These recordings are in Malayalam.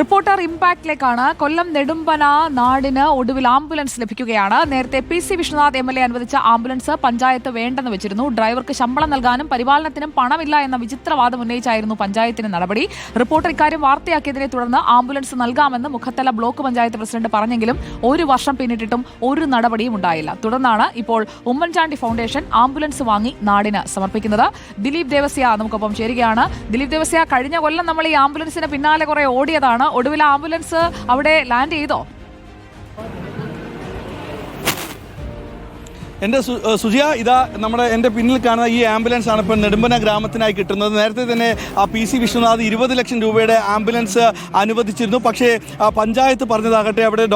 റിപ്പോർട്ടർ ഇമ്പാക്റ്റിലേക്കാണ് കൊല്ലം നെടുമ്പന നാടിന് ഒടുവിൽ ആംബുലൻസ് ലഭിക്കുകയാണ്. നേരത്തെ P C Vishwanath M L A അനുവദിച്ച ആംബുലൻസ് പഞ്ചായത്ത് വേണ്ടെന്ന് വെച്ചിരുന്നു. ഡ്രൈവർക്ക് ശമ്പളം നൽകാനും പരിപാലനത്തിനും പണമില്ല എന്ന വിചിത്രവാദം ഉന്നയിച്ചായിരുന്നു പഞ്ചായത്തിന്റെ നടപടി. റിപ്പോർട്ടർ ഇക്കാര്യം വാർത്തയാക്കിയതിനെ തുടർന്ന് ആംബുലൻസ് നൽകാമെന്ന് മുഖത്തല ബ്ലോക്ക് പഞ്ചായത്ത് പ്രസിഡന്റ് പറഞ്ഞെങ്കിലും ഒരു വർഷം പിന്നിട്ടിട്ടും ഒരു നടപടിയും ഉണ്ടായില്ല. തുടർന്നാണ് ഇപ്പോൾ ഉമ്മൻചാണ്ടി ഫൗണ്ടേഷൻ ആംബുലൻസ് വാങ്ങി നാടിന് സമർപ്പിക്കുന്നത്. ദിലീപ് ദേവസ്യ നമുക്കൊപ്പം ചേരുകയാണ്. ദിലീപ് ദേവസ്യ കഴിഞ്ഞ കൊല്ലം നമ്മൾ ഈ ആംബുലൻസിന് പിന്നാലെ കുറെ ഓടിയതാണ്. ഒടുവിൽ ആംബുലൻസ് അവിടെ ലാൻഡ് ചെയ്തോ? എന്റെ സുജിയ ഇതാ നമ്മുടെ എന്റെ പിന്നിൽ കാണുന്ന ഈ ആംബുലൻസ് ആണ് ഇപ്പോൾ നെടുമ്പന ഗ്രാമത്തിനായി കിട്ടുന്നത്. നേരത്തെ തന്നെ ആ പി സി വിശ്വനാഥ് ഇരുപത് ലക്ഷം രൂപയുടെ ആംബുലൻസ് അനുവദിച്ചിരുന്നു. പക്ഷേ പഞ്ചായത്ത് പറഞ്ഞതാകട്ടെ അവിടെ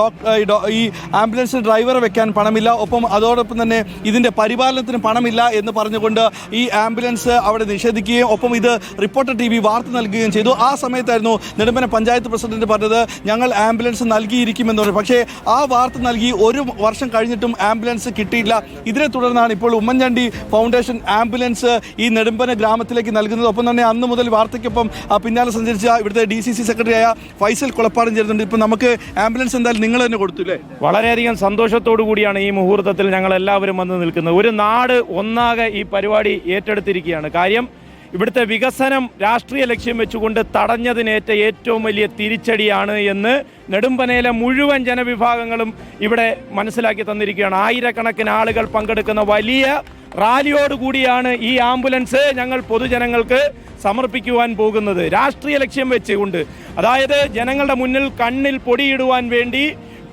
ഈ ആംബുലൻസ് ഡ്രൈവറെ വെക്കാൻ പണമില്ല. ഒപ്പം അതോടൊപ്പം തന്നെ ഇതിന്റെ പരിപാലനത്തിന് പണമില്ല എന്ന് പറഞ്ഞുകൊണ്ട് ഈ ആംബുലൻസ് അവിടെ നിഷേധിക്കുകയും ഒപ്പം ഇത് റിപ്പോർട്ടർ ടി വി വാർത്ത നൽകുകയും ചെയ്തു. ആ സമയത്തായിരുന്നു നെടുമ്പന പഞ്ചായത്ത് പ്രസിഡന്റ് പറഞ്ഞത് ഞങ്ങൾ ആംബുലൻസ് നൽകിയിരിക്കുമെന്ന് പറഞ്ഞു. പക്ഷേ ആ വാർത്ത നൽകി ഒരു വർഷം കഴിഞ്ഞിട്ടും ആംബുലൻസ് കിട്ടിയില്ല. ഇതിനെ തുടർന്നാണ് ഇപ്പോൾ ഉമ്മൻചാണ്ടി ഫൗണ്ടേഷൻ ആംബുലൻസ് ഈ നെടുമ്പന ഗ്രാമത്തിലേക്ക് നൽകുന്നത്. ഒപ്പം തന്നെ അന്ന് മുതൽ വാർത്തയ്ക്കൊപ്പം പിന്നാലെ സഞ്ചരിച്ച ഇവിടുത്തെ ഡി സി സി സെക്രട്ടറിയായ ഫൈസൽ കുളപ്പാടം ചേരുന്നുണ്ട്. ഇപ്പം നമുക്ക് ആംബുലൻസ് എന്തായാലും നിങ്ങൾ തന്നെ കൊടുത്തു അല്ലേ? വളരെയധികം സന്തോഷത്തോടു കൂടിയാണ് ഈ മുഹൂർത്തത്തിൽ ഞങ്ങൾ എല്ലാവരും വന്ന് നിൽക്കുന്നത്. ഒരു നാട് ഒന്നാകെ ഈ പരിപാടി ഏറ്റെടുത്തിരിക്കുകയാണ്. കാര്യം ഇവിടുത്തെ വികസനം രാഷ്ട്രീയ ലക്ഷ്യം വെച്ചുകൊണ്ട് തടഞ്ഞതിനേറ്റ ഏറ്റവും വലിയ തിരിച്ചടിയാണ് എന്ന് നെടുമ്പനയിലെ മുഴുവൻ ജനവിഭാഗങ്ങളും ഇവിടെ മനസ്സിലാക്കി തന്നിരിക്കുകയാണ്. ആയിരക്കണക്കിന് ആളുകൾ പങ്കെടുക്കുന്ന വലിയ റാലിയോടുകൂടിയാണ് ഈ ആംബുലൻസ് ഞങ്ങൾ പൊതുജനങ്ങൾക്ക് സമർപ്പിക്കുവാൻ പോകുന്നത്. രാഷ്ട്രീയ ലക്ഷ്യം വെച്ചുകൊണ്ട്. അതായത് ജനങ്ങളുടെ മുന്നിൽ കണ്ണിൽ പൊടിയിടുവാൻ വേണ്ടി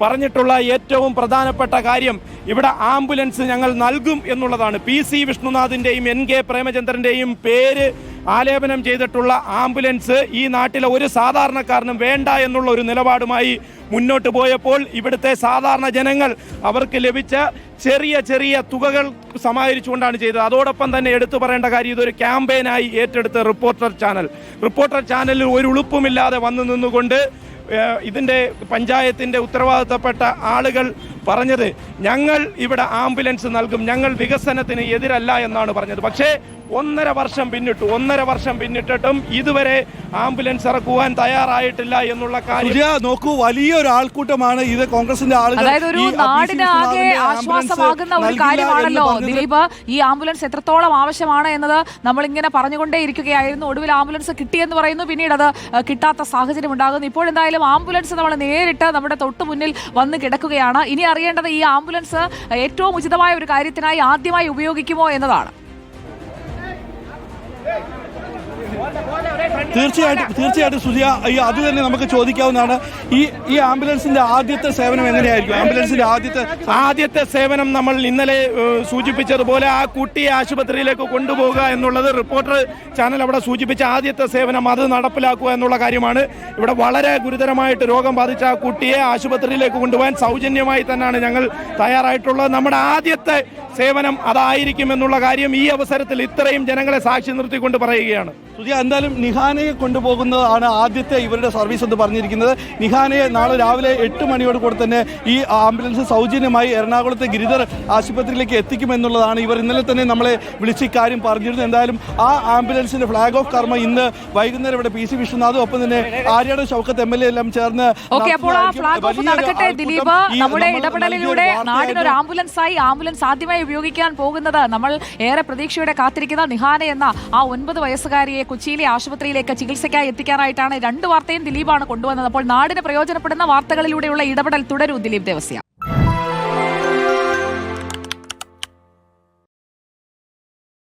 പറഞ്ഞിട്ടുള്ള ഏറ്റവും പ്രധാനപ്പെട്ട കാര്യം ഇവിടെ ആംബുലൻസ് ഞങ്ങൾ നൽകും എന്നുള്ളതാണ്. പി സി വിഷ്ണുനാഥിന്റെയും എൻ കെ പ്രേമചന്ദ്രന്റെയും പേര് ആലേപനം ചെയ്തിട്ടുള്ള ആംബുലൻസ് ഈ നാട്ടിലെ ഒരു സാധാരണക്കാരനും വേണ്ട എന്നുള്ള ഒരു നിലപാടുമായി മുന്നോട്ട് പോയപ്പോൾ ഇവിടുത്തെ സാധാരണ ജനങ്ങൾ അവർക്ക് ലഭിച്ച ചെറിയ ചെറിയ തുകകൾ സമാഹരിച്ചുകൊണ്ടാണ് ചെയ്തത്. അതോടൊപ്പം തന്നെ എടുത്തു പറയേണ്ട കാര്യം ഇതൊരു ക്യാമ്പയിനായി ഏറ്റെടുത്ത റിപ്പോർട്ടർ ചാനൽ. റിപ്പോർട്ടർ ചാനലിൽ ഒരു ഉളുപ്പുമില്ലാതെ വന്നു നിന്നുകൊണ്ട് ഏഹ് പഞ്ചായത്തിന്റെ ഉത്തരവാദിത്തപ്പെട്ട ആളുകൾ പറഞ്ഞത് ഞങ്ങൾ ഇവിടെ ആംബുലൻസ് നൽകും ഞങ്ങൾ വികസനത്തിന് എതിരല്ല എന്നാണ് പറഞ്ഞത്. പക്ഷേ ഒന്നര വർഷം പിന്നിട്ടു ഒന്നര വർഷം പിന്നിട്ടിട്ടും ഇതുവരെ ആംബുലൻസ് ഇറക്കുവാൻ തയ്യാറായിട്ടില്ല എന്നുള്ള കാര്യം നോക്കൂ വലിയ ഒരു ആൾക്കൂട്ടമാണ് ഇത് കോൺഗ്രസിന്റെ കാര്യമാണല്ലോ. ദിലീപ് ഈ ആംബുലൻസ് എത്രത്തോളം ആവശ്യമാണ് എന്നത് നമ്മൾ ഇങ്ങനെ പറഞ്ഞുകൊണ്ടേ ഇരിക്കുകയായിരുന്നു. ഒടുവിൽ ആംബുലൻസ് കിട്ടിയെന്ന് പറയുന്നു. പിന്നീട് അത് കിട്ടാത്ത സാഹചര്യം ഉണ്ടാകുന്നു. ഇപ്പോൾ എന്തായാലും ആംബുലൻസ് നമ്മൾ നേരിട്ട് നമ്മുടെ തൊട്ടു മുന്നിൽ വന്ന് കിടക്കുകയാണ്. ഇനി അറിയേണ്ടത് ഈ ആംബുലൻസ് ഏറ്റവും ഉചിതമായ ഒരു കാര്യത്തിനായി ആദ്യമായി ഉപയോഗിക്കുമോ എന്നതാണ്. തീർച്ചയായിട്ടും തീർച്ചയായിട്ടും സുധിയ ഈ അത് തന്നെ നമുക്ക് ചോദിക്കാവുന്നതാണ്. ഈ ഈ ആംബുലൻസിന്റെ ആദ്യത്തെ സേവനം എങ്ങനെയായിരിക്കും? ആംബുലൻസിന്റെ ആദ്യത്തെ ആദ്യത്തെ സേവനം നമ്മൾ ഇന്നലെ സൂചിപ്പിച്ചതുപോലെ ആ കുട്ടിയെ ആശുപത്രിയിലേക്ക് കൊണ്ടുപോകുക എന്നുള്ളത് റിപ്പോർട്ടർ ചാനൽ അവിടെ സൂചിപ്പിച്ച ആദ്യത്തെ സേവനം അത് നടപ്പിലാക്കുക എന്നുള്ള കാര്യമാണ്. ഇവിടെ വളരെ ഗുരുതരമായിട്ട് രോഗം ബാധിച്ച ആ കുട്ടിയെ ആശുപത്രിയിലേക്ക് കൊണ്ടുപോകാൻ സൗജന്യമായി തന്നെയാണ് ഞങ്ങൾ തയ്യാറായിട്ടുള്ളത്. നമ്മുടെ ആദ്യത്തെ സേവനം അതായിരിക്കും എന്നുള്ള കാര്യം ഈ അവസരത്തിൽ ഇത്രയും ജനങ്ങളെ സാക്ഷി നിർത്തിക്കൊണ്ട് പറയുകയാണ്. സുജിയ എന്തായാലും നിഹാനയെ കൊണ്ടുപോകുന്നതാണ് ആദ്യത്തെ ഇവരുടെ സർവീസ് എന്ന് പറഞ്ഞിരിക്കുന്നത്. നിഹാനയെ നാളെ രാവിലെ എട്ട് മണിയോട് കൂടെ തന്നെ ഈ ആംബുലൻസ് സൗജന്യമായി എറണാകുളത്തെ ഗിരിധർ ആശുപത്രിയിലേക്ക് എത്തിക്കുമെന്നുള്ളതാണ് ഇവർ ഇന്നലെ തന്നെ നമ്മളെ വിളിച്ച് ഇക്കാര്യം പറഞ്ഞിരുന്നു എന്തായാലും ആ ആംബുലൻസിന്റെ ഫ്ലാഗ് ഓഫ് കർമ്മ ഇന്ന് വൈകുന്നേരം ഇവിടെ പി സി വിശ്വനാഥും ഒപ്പം തന്നെ Aryad Shoukath M L A എല്ലാം ചേർന്ന് ദിലീപ്. നമ്മുടെ ഇടപെടലിലൂടെ നാടിനൊരു. ആംബുലൻസായി ആംബുലൻസ് ആദ്യമായി ഉപയോഗിക്കാൻ പോകുന്നത് നമ്മൾ ഏറെ പ്രതീക്ഷയോടെ കാത്തിരിക്കുന്ന നിഹാന എന്ന ആ ഒൻപത് വയസ്സുകാരിയെ കൊച്ചിയിലെ ആശുപത്രിയിലേക്ക് ചികിത്സയ്ക്കായി എത്തിക്കാനായിട്ടാണ് രണ്ട് വാർത്തയും ദിലീപാണ് കൊണ്ടുവന്നത്. അപ്പോൾ നാടിന് പ്രയോജനപ്പെടുന്ന വാർത്തകളിലൂടെയുള്ള ഇടപെടൽ തുടരൂ ദിലീപ് ദേവസ്യ.